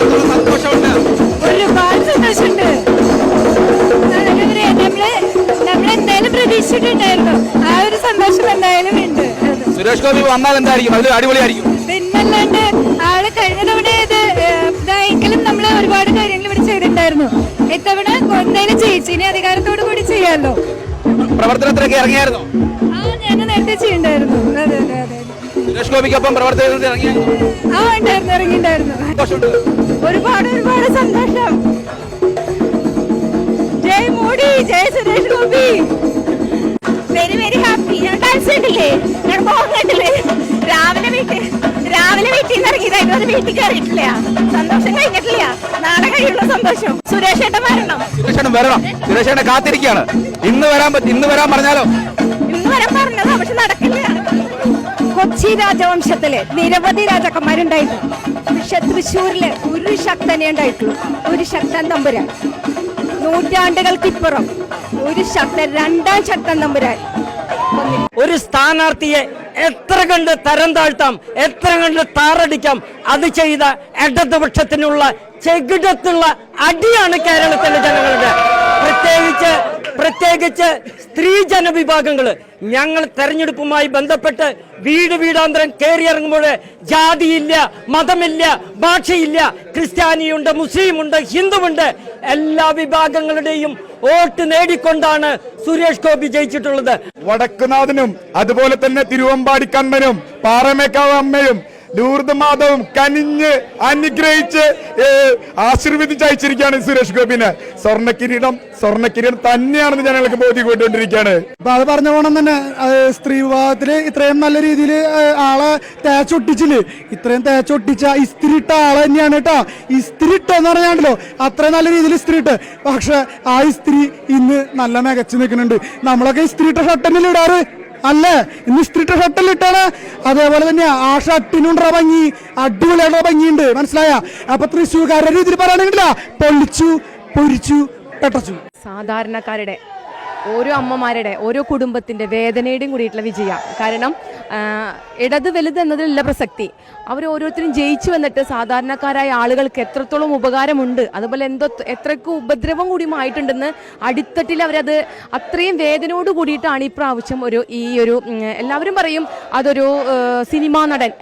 സന്തോഷമുണ്ട് ഒരുപാട് സന്തോഷമുണ്ട് നമ്മൾ നമ്മളെന്തായാലും പ്രതീക്ഷിച്ചിട്ടുണ്ടായിരുന്നു. ആ ഒരു സന്തോഷം എന്തായാലും ഉണ്ട്. സുരേഷ് ഗോപി വന്നാൽ എന്തായിരിക്കും? അതിൽ അടിപൊളിയായിരിക്കും. പിന്നല്ലാണ്ട് ആൾ കഴിഞ്ഞ തവണ ഇത് ഇതായെങ്കിലും നമ്മൾ ഒരുപാട് കാര്യങ്ങൾ ഇവിടെ ചെയ്തിട്ടുണ്ടായിരുന്നു. ഇത്തവണ എന്തായാലും ജയിച്ചു ഇനി അധികാരത്തോടു കൂടി ചെയ്യാമല്ലോ പ്രവർത്തനത്തിലൊക്കെ ഇറങ്ങിയായിരുന്നു? ആ ഞാൻ നേരത്തെ ചെയ്യണ്ടായിരുന്നു. അതെ അതെ അതെ സുരേഷ് ഗോപിക്കൊപ്പം പ്രവർത്തനത്തിൽ ഇറങ്ങിയായിരുന്നു? ആ ഉണ്ടായിരുന്നു ഇറങ്ങിയിട്ടുണ്ടായിരുന്നു. ഒരുപാട് ഒരുപാട് സന്തോഷം. Jai Modi Jai Suresh Gopi. Very very happy ഞാൻ ഡാൻസ് കണ്ടില്ലേ ഞാൻ മോഹം കണ്ടില്ലേ രാവിലെ വീട്ടിൽ രാവിലെ വീട്ടിൽ നിന്ന് ഇറങ്ങിയതായിരുന്നു അത് വീട്ടിൽ കയറിയിട്ടില്ല സന്തോഷം കഴിഞ്ഞിട്ടില്ല. നാളെ കഴിയുള്ള സന്തോഷം. സുരേഷ് ഏട്ടൻ വരണം? സുരേഷേട്ടൻ വരണം? സുരേഷേട്ടൻ കാത്തിരിക്കുകയാണ്. ഇന്ന് വരാൻ പറ്റി ഇന്ന് വരാൻ പറഞ്ഞാലോ? ഇന്ന് വരാൻ പറഞ്ഞതാ പക്ഷെ നടക്കില്ല. കൊച്ചി രാജവംശത്തിൽ നിരവധി രാജാക്കന്മാരുണ്ടായിരുന്നു. പക്ഷെ തൃശ്ശൂരിൽ ഒരു ശക്തനെ ഉണ്ടായിട്ടുള്ളൂ. ഒരു ശക്തൻ തമ്പുരാൻ. നൂറ്റാണ്ടുകൾക്കിപ്പുറം ഒരു ശക്തൻ രണ്ടാം ശക്തൻ തമ്പുരാൻ ഒരു സ്ഥാനാർത്ഥിയെ എത്ര കണ്ട് തരം താഴ്ത്താം എത്ര കണ്ട് താറടിക്കാം അത് ചെയ്ത ഇടതുപക്ഷത്തിനുള്ള ചെകിടത്തുള്ള അടിയാണ് കേരളത്തിലെ ജനങ്ങളുടെ. പ്രത്യേകിച്ച് പ്രത്യേകിച്ച് സ്ത്രീ ജനവിഭാഗങ്ങൾ. ഞങ്ങൾ തെരഞ്ഞെടുപ്പുമായി ബന്ധപ്പെട്ട് വീട് വീടാന്തരം കയറിയിറങ്ങുമ്പോൾ ജാതിയില്ല മതമില്ല ഭാഷയില്ല. ക്രിസ്ത്യാനിയുണ്ട് മുസ്ലിമുണ്ട് ഹിന്ദുവുണ്ട്. എല്ലാ വിഭാഗങ്ങളുടെയും വോട്ട് നേടിക്കൊണ്ടാണ് സുരേഷ് ഗോപി ജയിച്ചിട്ടുള്ളത്. വടക്കുനാഥനും അതുപോലെ തന്നെ തിരുവമ്പാടിക്കണ്ണനും പാറമേക്കാവ് അമ്മയും ലൂർദ് മാധവും കനിഞ്ഞ് അനുഗ്രഹിച്ച് ആശീർവദിച്ച് അയച്ചിരിക്കുകയാണ് സുരേഷ് ഗോപിനെ. സ്വർണ കിരീടം സ്വർണ കിരീടം തന്നെയാണെന്ന് ജനങ്ങൾക്ക് ബോധ്യപ്പെട്ടുകൊണ്ടിരിക്കുകയാണ്. അപ്പൊ അത് പറഞ്ഞ പോണം തന്നെ സ്ത്രീ വിഭാഗത്തിൽ ഇത്രയും നല്ല രീതിയിൽ ആളെ തേച്ചൊട്ടിച്ചിൽ. ഇത്രയും തേച്ചൊട്ടിച്ച ഇസ്തിരി ഇട്ട ആളെ തന്നെയാണ് കേട്ടോ. ഇസ്തിരി എന്ന് പറഞ്ഞാണ്ടല്ലോ അത്രയും നല്ല രീതിയിൽ ഇസ്തിരി ഇട്ട് പക്ഷെ ആ ഇസ്തിരി ഇന്ന് നല്ല മികച്ചു നിൽക്കുന്നുണ്ട്. നമ്മളൊക്കെ ഇസ്തിരി ഇട്ട ഷർട്ടന്നിൽ ഇടാറ്? അല്ലേ ഇന്ന് ഇസ്തിരി ഷട്ടിൽ ഇട്ടാണ്. അതേപോലെ തന്നെ ആ ഷട്ടിനുണ്ട ഭംഗി. അടിപൊളിയായിട്ടുള്ള ഭംഗിയുണ്ട്. മനസ്സിലായ? അപ്പൊ തൃശ്ശൂർക്കാരുടെ രീതിയിൽ പറയുകയാണെങ്കില പൊളിച്ചു പൊരിച്ചു പെട്ടച്ചു. സാധാരണക്കാരുടെ ഓരോ അമ്മമാരുടെ ഓരോ കുടുംബത്തിന്റെ വേദനയുടെയും കൂടിയിട്ടുള്ള വിജയം. കാരണം ഇടത് വലുത് എന്നതിലുള്ള പ്രസക്തി. അവർ ഓരോരുത്തരും ജയിച്ചു വന്നിട്ട് സാധാരണക്കാരായ ആളുകൾക്ക് എത്രത്തോളം ഉപകാരമുണ്ട് അതുപോലെ എന്തോ എത്രയ്ക്ക് ഉപദ്രവം കൂടിയുമായിട്ടുണ്ടെന്ന് അടിത്തട്ടിൽ അവരത് അത്രയും വേദനയോട് കൂടിയിട്ടാണ് ഈ പ്രാവശ്യം ഒരു ഈ ഒരു എല്ലാവരും പറയും അതൊരു സിനിമാ നടൻ.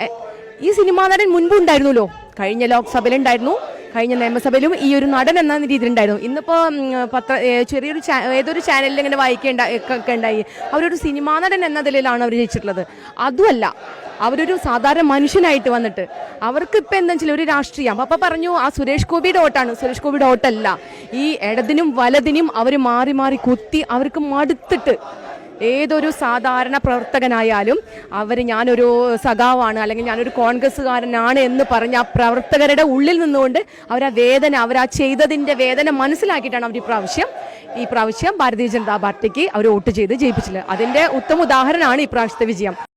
ഈ സിനിമാ നടൻ മുൻപ് ഉണ്ടായിരുന്നല്ലോ കഴിഞ്ഞ ലോക്സഭയിലുണ്ടായിരുന്നു. കഴിഞ്ഞ നിയമസഭയിലും ഈ ഒരു നടൻ എന്ന രീതിയിലുണ്ടായിരുന്നു. ഇന്നിപ്പോ ഉം, പത്ര ചെറിയൊരു ഏതൊരു ചാനലിൽ ഇങ്ങനെ വായിക്കേണ്ട ഒക്കെ ഉണ്ടായി. അവരൊരു സിനിമാ നടൻ എന്ന നിലയിലാണ് അവർ ജയിച്ചിട്ടുള്ളത്. അതുമല്ല അവരൊരു സാധാരണ മനുഷ്യനായിട്ട് വന്നിട്ട് അവർക്ക് ഇപ്പം എന്താ ഒരു രാഷ്ട്രീയം. അപ്പം പറഞ്ഞു ആ സുരേഷ് ഗോപിയുടെ ഓട്ടാണ് സുരേഷ് ഗോപിയുടെ ഓട്ടല്ല ഈ ഇടതിനും വലതിനും അവർ മാറി മാറി കുത്തി അവർക്ക് മടുത്തിട്ട് ഏതൊരു സാധാരണ പ്രവർത്തകനായാലും അവർ ഞാനൊരു സഖാവാണ് അല്ലെങ്കിൽ ഞാനൊരു കോൺഗ്രസ്സുകാരനാണ് എന്ന് പറഞ്ഞ ആ പ്രവർത്തകരുടെ ഉള്ളിൽ നിന്നുകൊണ്ട് അവർ ആ വേദന അവർ ആ ചെയ്തതിന്റെ വേദന മനസ്സിലാക്കിയിട്ടാണ് അവർ ഈ പ്രാവശ്യം ഈ പ്രാവശ്യം ഭാരതീയ ജനതാ പാർട്ടിക്ക് അവർ വോട്ട് ചെയ്ത് ജയിപ്പിച്ചത് അതിന്റെ ഉത്തമ ഉദാഹരണമാണ് ഈ പ്രാവശ്യത്തെ വിജയം.